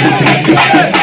¡Eh!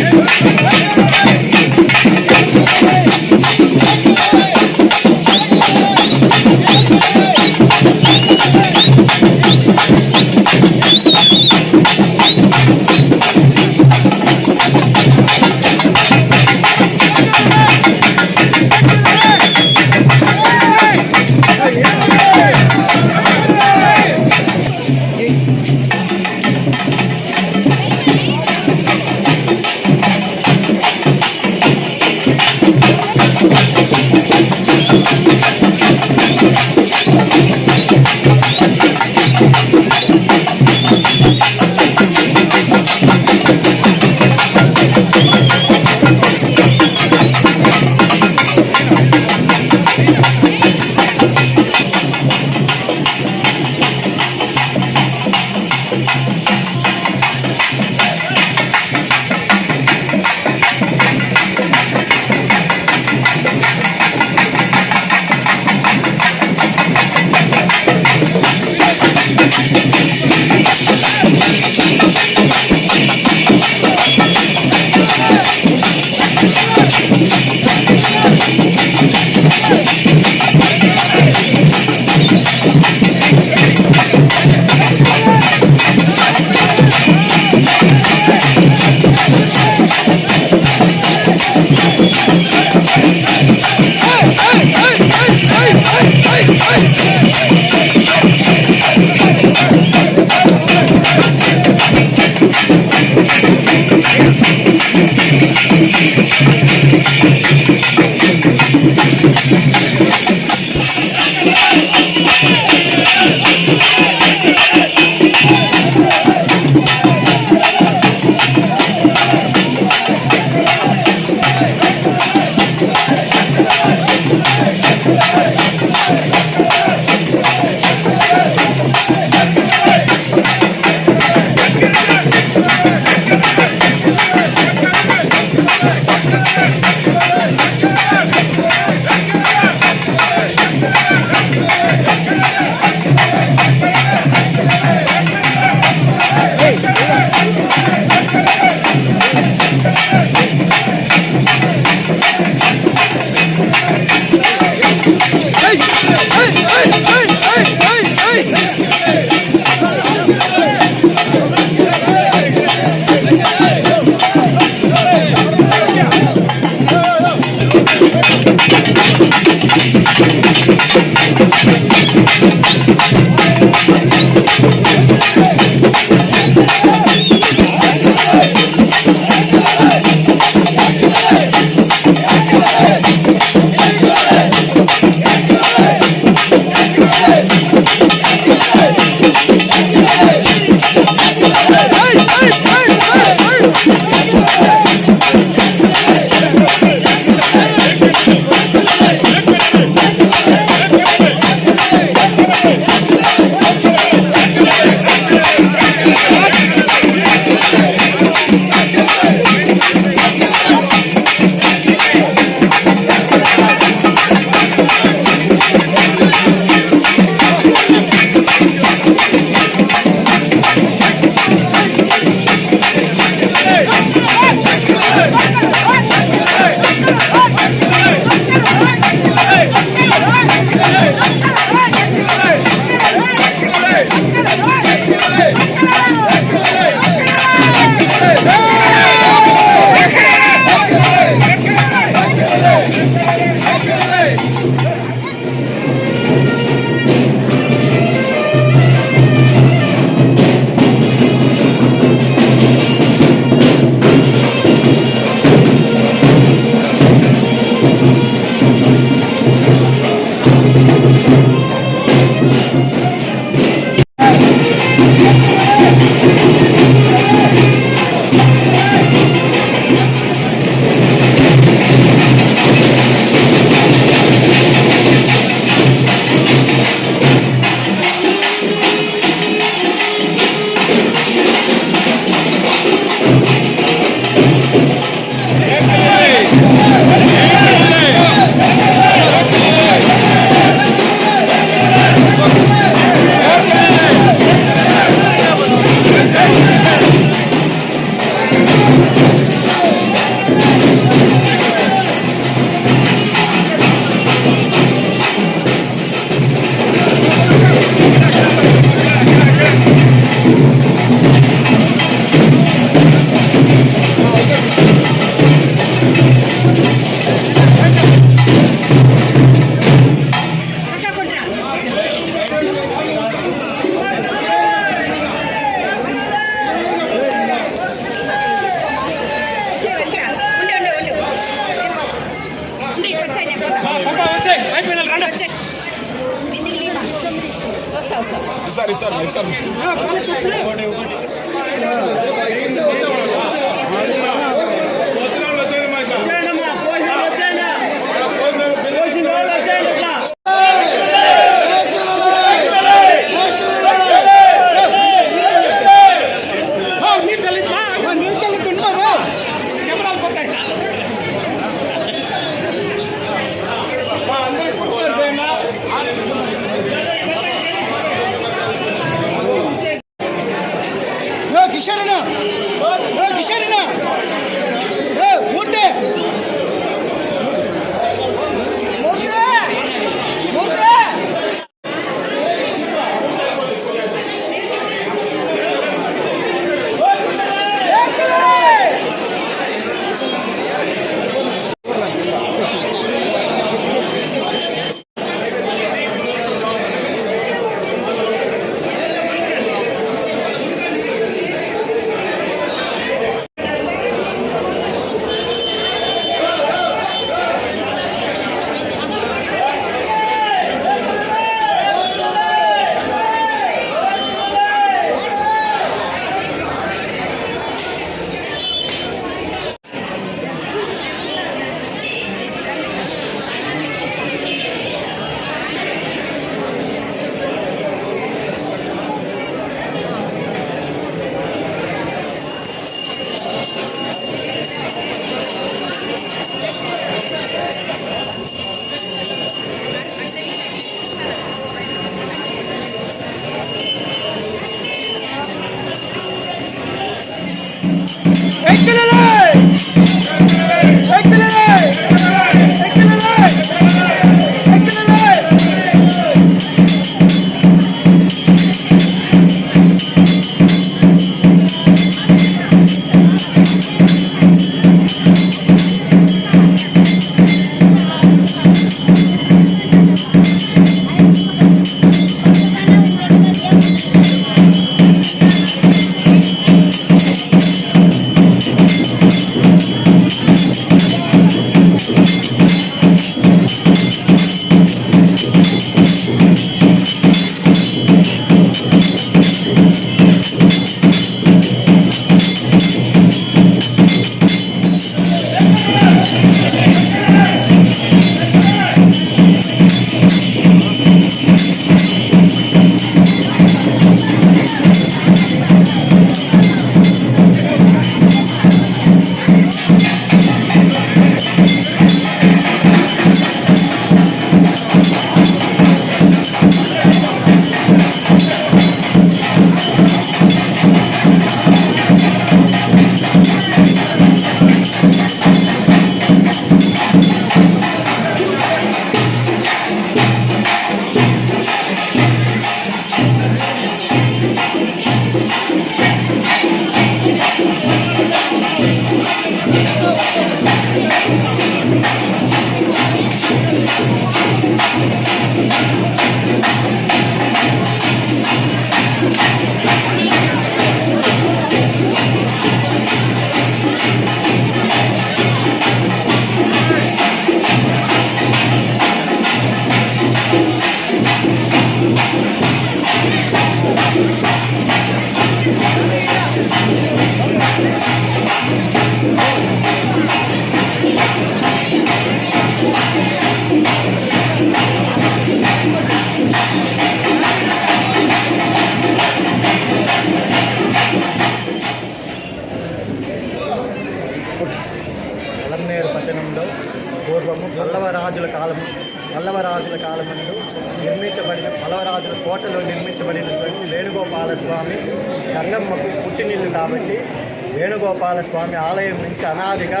Venugopala స్వామి ఆలయం నుంచి అనాదిగా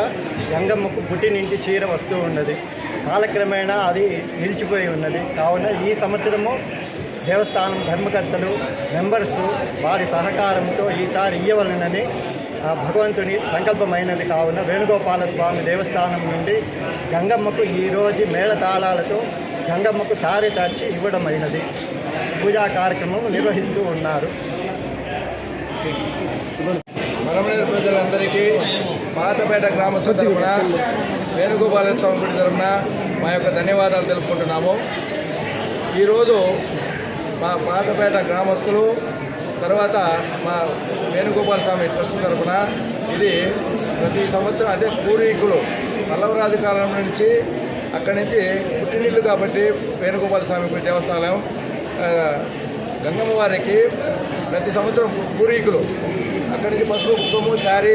గంగమ్మకు పుట్టినింటి చీర వస్తూ ఉన్నది. కాలక్రమేణా అది నిలిచిపోయి ఉన్నది. కావున ఈ సంవత్సరము దేవస్థానం ధర్మకర్తలు మెంబర్స్ వారి సహకారంతో ఈసారి ఇయ్యవలనని ఆ భగవంతుని సంకల్పమైనది. కావున వేణుగోపాల స్వామి దేవస్థానం నుండి గంగమ్మకు ఈరోజు మేళతాళాలతో గంగమ్మకు సారి తర్చి ఇవ్వడమైనది. పూజా కార్యక్రమం నిర్వహిస్తూ ఉన్నారు. మరమనేరు ప్రజలందరికీ పాతపేట గ్రామస్తుల తరఫున వేణుగోపాల స్వామి గుడి తరఫున మా యొక్క ధన్యవాదాలు తెలుపుకుంటున్నాము. ఈరోజు మా పాతపేట గ్రామస్తులు తర్వాత మా వేణుగోపాల స్వామి ట్రస్ట్ తరఫున ఇది ప్రతి సంవత్సరం అంటే పూర్వీకులు పల్లవరాజు కాలం నుంచి అక్కడి నుంచి పుట్టినీళ్ళు కాబట్టి వేణుగోపాల స్వామి దేవస్థానం గంగమ్మ వారికి ప్రతి సంవత్సరం పూర్వీకులు అక్కడి నుంచి పసుపు శారీ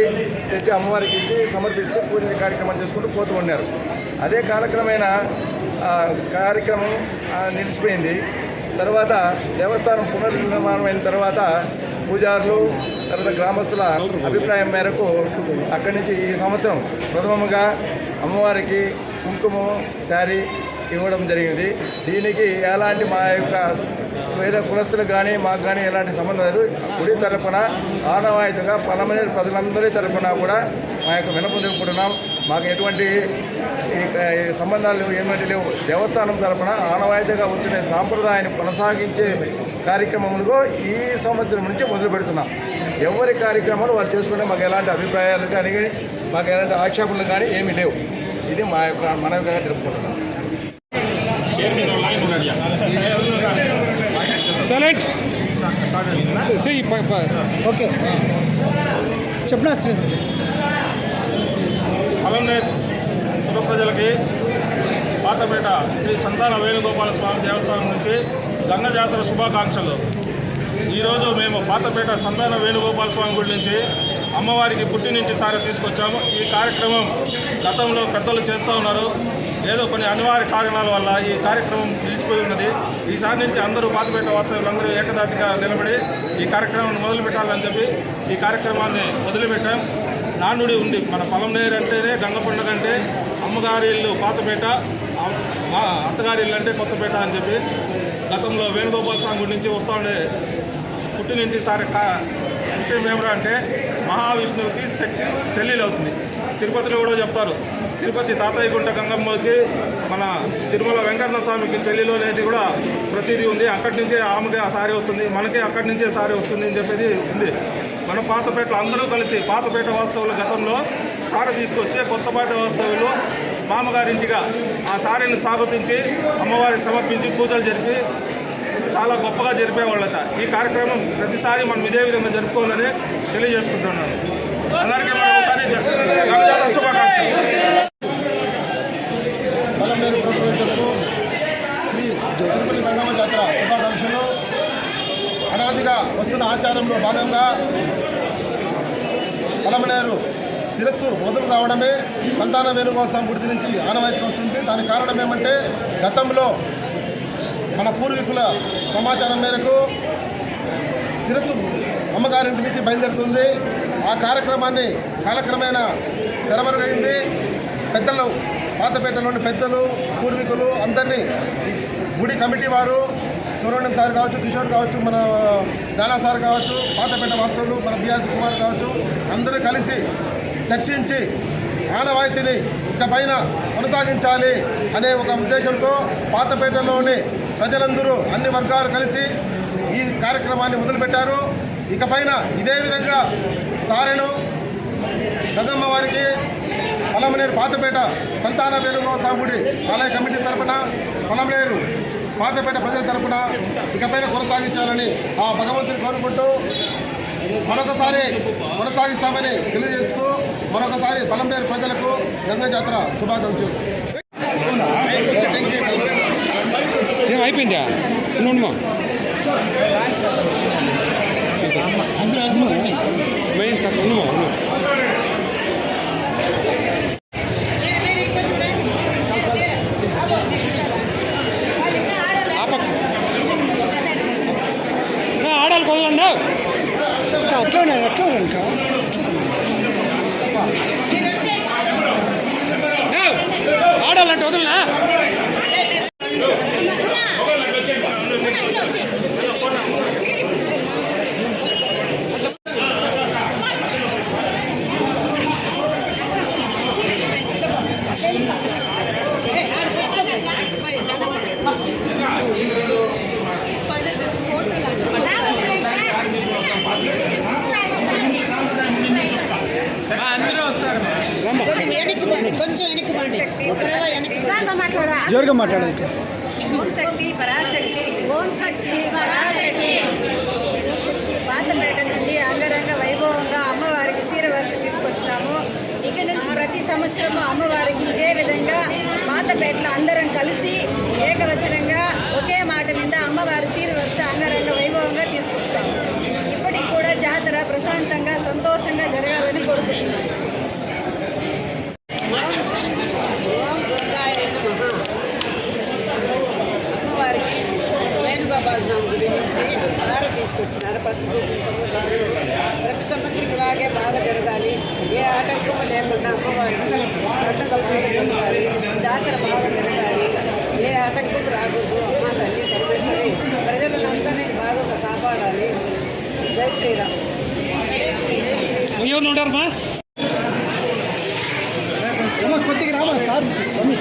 తెచ్చి అమ్మవారికి ఇచ్చి సమర్పించి పూజ కార్యక్రమం చేసుకుంటూ పోతూ ఉన్నారు. అదే కాలక్రమేణ ఆ, కార్యక్రమం నిలిచిపోయింది. తర్వాత దేవస్థానం పునర్నిర్మాణం అయిన తర్వాత పూజారులు తర్వాత గ్రామస్తుల అభిప్రాయం మేరకు అక్కడి నుంచి ఈ సంవత్సరం ప్రథమముగా అమ్మవారికి కుంకుమ శారీ ఇవ్వడం జరిగింది. దీనికి ఎలాంటి మా యొక్క వేరే కులస్తులకు కానీ మాకు కానీ ఎలాంటి సంబంధం లేదు. గుడి తరపున ఆనవాయితీగా పలమనే ప్రజలందరి తరపున కూడా మా యొక్క వినపం తెలుపుకుంటున్నాం. మాకు ఎటువంటి ఈ సంబంధాలు ఏమిటి లేవు. దేవస్థానం తరపున ఆనవాయితీగా వచ్చిన సాంప్రదాయాన్ని కొనసాగించే కార్యక్రమములకు ఈ సంవత్సరం నుంచి మొదలు పెడుతున్నాం. ఎవరి కార్యక్రమాలు వారు చేసుకుంటే మాకు ఎలాంటి అభిప్రాయాలు కానీ మాకు ఎలాంటి ఆక్షేపణలు కానీ ఏమీ లేవు. ఇది మా యొక్క మనవిగా తెలుపుకుంటున్నాం. సైలెంట్ చెయ్యి ఓకే. చెప్పిన పలంనేర్ పుర ప్రజలకి పాతపేట శ్రీ సంతాన వేణుగోపాల స్వామి దేవస్థానం నుంచి గంగ జాతర శుభాకాంక్షలు. ఈరోజు మేము పాతపేట సంతాన వేణుగోపాల స్వామి గుడి నుంచి అమ్మవారికి పుట్టినింటి సారి తీసుకొచ్చాము. ఈ కార్యక్రమం గతంలో పెద్దలు చేస్తూ ఉన్నారు. ఏదో కొన్ని అనివార్య కారణాల వల్ల ఈ కార్యక్రమం నిలిచిపోయి ఉన్నది. ఈసారి నుంచి అందరూ పాతపేట వాస్తవులందరూ ఏకదాటిగా నిలబడి ఈ కార్యక్రమాన్ని మొదలు పెట్టాలని చెప్పి ఈ కార్యక్రమాన్ని వదిలిపెట్టాం. నానుడి ఉంది. మన పొలం నేరు అంటేనే గంగ పండుగ అంటే అమ్మగారి ఇల్లు పాతపేట మా అత్తగారి ఇల్లు అంటే కొత్తపేట అని చెప్పి గతంలో వేణుగోపాల్ స్వామి గుడి నుంచి వస్తూ ఉండే పుట్టినింటి సారి విషయం ఏమిరా అంటే మహావిష్ణువుకి శక్తి చెల్లెలు అవుతుంది తిరుపతిలో కూడా చెప్తారు. తిరుపతి తాతయ్య గుంట గంగమ్మ వచ్చి మన తిరుమల వెంకన్న స్వామికి చెల్లెలు అనేది కూడా ప్రసిద్ధి ఉంది. అక్కడి నుంచే ఆమెకి ఆ సారీ వస్తుంది. మనకి అక్కడి నుంచే సారీ వస్తుంది అని చెప్పేది ఉంది. మన పాతపేటలో అందరూ కలిసి పాతపేట వాస్తవుల గతంలో సారీ తీసుకొస్తే కొత్తపేట వాస్తవులు మామగారింటిగా ఆ సారీని స్వాగతించి అమ్మవారికి సమర్పించి పూజలు జరిపి చాలా గొప్పగా జరిపేవాళ్ళట. ఈ కార్యక్రమం ప్రతిసారి మనం ఇదే విధంగా జరుపుకోవాలని తెలియజేసుకుంటున్నాను. అందరికీ మరొకసారి రంజాన్ శుభాకాంక్షలు. బలంనేరు ప్రభుత్వకు శ్రీ తిరుపతి గంగమ్మ జాతర శుభాకాంక్షలు. అనాదిగా వస్తున్న ఆచారంలో భాగంగా బలమనేరు శిరస్సు మొదలు కావడమే సంతాన వేణుగోత్సవం గుడి నుంచి ఆనవాయితీ వస్తుంది. దానికి కారణం ఏమంటే గతంలో మన పూర్వీకుల సమాచారం మేరకు శిరస్సు అమ్మగారింటి నుంచి బయలుదేరుతుంది. ఆ కార్యక్రమాన్ని కాలక్రమేణా తెరమరుగైంది. పెద్దలు పాతపేటలోని పెద్దలు పూర్వీకులు అందరినీ గుడి కమిటీ వారు సుబ్రహ్మణ్యం సార్ కావచ్చు కిషోర్ కావచ్చు మన నానా సార్ కావచ్చు పాతపేట వాస్తవులు మన బిఆర్సి కుమార్ కావచ్చు అందరూ కలిసి చర్చించి ఆనవాయితీని ఇకపైన కొనసాగించాలి అనే ఒక ఉద్దేశంతో పాతపేటలోని ప్రజలందరూ అన్ని వర్గాలు కలిసి ఈ కార్యక్రమాన్ని మొదలుపెట్టారు. ఇకపైన ఇదే విధంగా సారెను గంగమ్మ వారికి పొలంనేరు పాతపేట సంతాన స్వామి గుడి ఆలయ కమిటీ తరపున పొలంనేరు పాతపేట ప్రజల తరపున ఇకపైన కొనసాగించాలని ఆ భగవంతుని కోరుకుంటూ మరొకసారి కొనసాగిస్తామని తెలియజేస్తూ మరొకసారి పొలంనేరు ప్రజలకు గంగ జాతర శుభాకాంక్షలు అయిపోయిందా? Venta. ఓం శక్తి పరాశక్తి. ఓం శక్తి పరాశక్తి. పాతపేట నుండి అంగరంగ వైభవంగా అమ్మవారికి సీరవరుస తీసుకొచ్చినాము. ఇక నుంచి ప్రతి సంవత్సరము అమ్మవారికి ఇదే విధంగా పాతపేటలో అందరం కలిసి ఏకవచనంగా ఒకే మాట మీద అమ్మవారి సీరవరుస అంగరంగ వైభవంగా తీసుకొస్తాము. ఇప్పటికి కూడా జాతర ప్రశాంతంగా సంతోషంగా జరగాలని కోరుకుంటున్నాను ఓం దుర్గాయ నమః అమ్మవారికి వేణుగోపాల స్వామి గుడి నుంచి సార తీసుకొచ్చినారు పసుపు ప్రతి సంవత్సరం ఇలాగే బాగా జరగాలి. ఏ ఆటంకం లేకుండా అమ్మవారి పండుగ బాగా జరగాలి. జాతర బాగా జరగాలి. ఏ ఆటంకం రాకూడదు. అమ్మ తల్లి ప్రజలను ప్రజలందరినీ బాగా కాపాడాలి. జై శ్రీరామ్ ఎవరు ఉంటారమ్మా అమ్మ కొద్దిగా రామా సార్ తీసుకోండి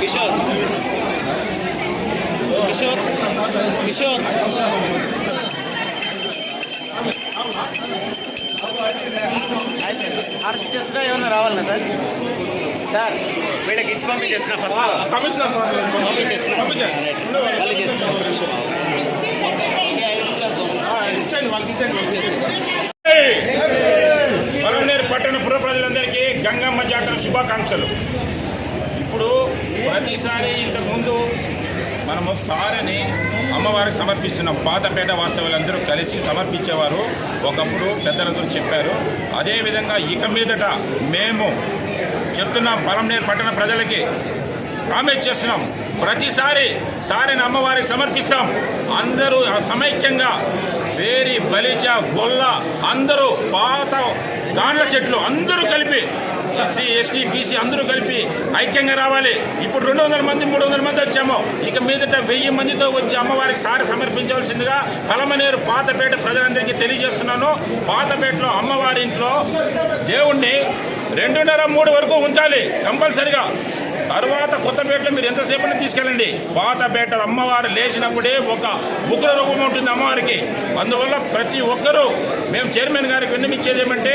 కిషోర్ కిషోర్ కిషోర్ ఆర్తి చేస్తున్నా ఏమన్నా రావాలన్నా సార్ సార్ వీళ్ళకి ఇచ్చి పంపించేస్తున్నా ఫస్ట్ కమిషనర్ సార్ పంపించేస్తున్నా పంపించండి. వాళ్ళు చేస్తున్నా ఇచ్చండి వాళ్ళకి ఇచ్చండి వాళ్ళకి ఇచ్చండి పలమనేరు పట్టణ పుర ప్రజలందరికీ గంగమ్మ జాతర శుభాకాంక్షలు ఇప్పుడు ప్రతిసారి ఇంతకుముందు మనము సారని అమ్మవారికి సమర్పిస్తున్నాం పాతపేట వాస్తవులందరూ కలిసి సమర్పించేవారు. ఒకప్పుడు పెద్దలందరూ చెప్పారు. అదేవిధంగా ఇక మీదట మేము చెప్తున్నాం పలంనేరు పట్టణ ప్రజలకి ప్రామిస్ చేస్తున్నాం. ప్రతిసారి సారిని అమ్మవారికి సమర్పిస్తాం. అందరూ సమైక్యంగా వేరి బలిజ గొల్ల అందరూ పాత గాండ్ల చెట్లు అందరూ కలిపి ఎస్సీ ఎస్టీ బీసీ అందరూ కలిపి ఐక్యంగా రావాలి. ఇప్పుడు రెండు వందల మంది మూడు వందల మంది వచ్చాము. ఇక మీదట వెయ్యి మందితో వచ్చి అమ్మవారికి సారి సమర్పించవలసిందిగా పలమనేరు పాతపేట ప్రజలందరికీ తెలియజేస్తున్నాను. పాతపేటలో అమ్మవారి ఇంట్లో దేవుణ్ణి రెండున్నర మూడు వరకు ఉంచాలి కంపల్సరిగా. తర్వాత కొత్తపేటలో మీరు ఎంతసేపు తీసుకెళ్ళండి? పాతపేట అమ్మవారు లేచినప్పుడే ఒక ఉగ్ర రూపం ఉంటుంది అమ్మవారికి. అందువల్ల ప్రతి ఒక్కరూ మేము చైర్మన్ గారికి విన్నమిచ్చేది ఏమంటే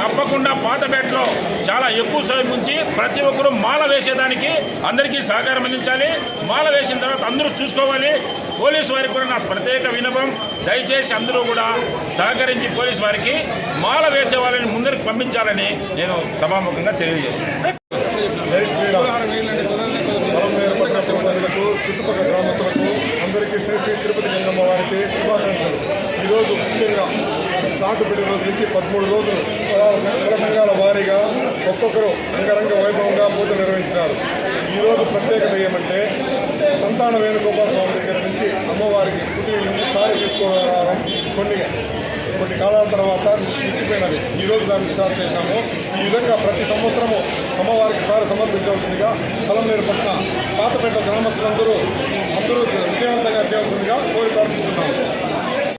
తప్పకుండా పాతపేటలో చాలా ఎక్కువ సమయం ఉంచి ప్రతి ఒక్కరూ మాల వేసేదానికి అందరికీ సహకారం అందించాలి. మాల వేసిన తర్వాత అందరూ చూసుకోవాలి. పోలీసు వారికి కూడా నా ప్రత్యేక వినపం దయచేసి అందరూ కూడా సహకరించి పోలీసు వారికి మాల వేసే వాళ్ళని ముందరికి పంపించాలని నేను సభాముఖంగా తెలియజేస్తున్నాను జై శ్రీరామ్ పొలంనేరు పట్టణ ప్రజలకు చుట్టుపక్కల గ్రామస్తులకు అందరికీ శ్రీ శ్రీ తిరుపతి గంగమ్మ వారికి శుభాకాంక్షలు ఈరోజు ముఖ్యంగా ఒకటి రోజు నుంచి పదమూడు రోజులు కుల సంఘాల వారీగా ఒక్కొక్కరు అంగరంగ వైభవంగా పూజ నిర్వహించినారు. ఈరోజు ప్రత్యేకత ఏమంటే సంతాన వేణుగోపాల స్వామి దగ్గర నుంచి అమ్మవారికి పుట్టి నుంచి సారి తీసుకోవడం కొన్ని కొన్ని కాలాల తర్వాత నిలిచిపోయినది. ఈ రోజు దాన్ని స్టార్ట్ చేసినాము. ఈ విధంగా ప్రతి సంవత్సరము అమ్మవారికి సారి సమర్పించవలసిందిగా పొలంనేరు పట్ల పాతపేట గ్రామస్తులందరూ అందరూ విజయవంతంగా చేయవలసిందిగా కోరిక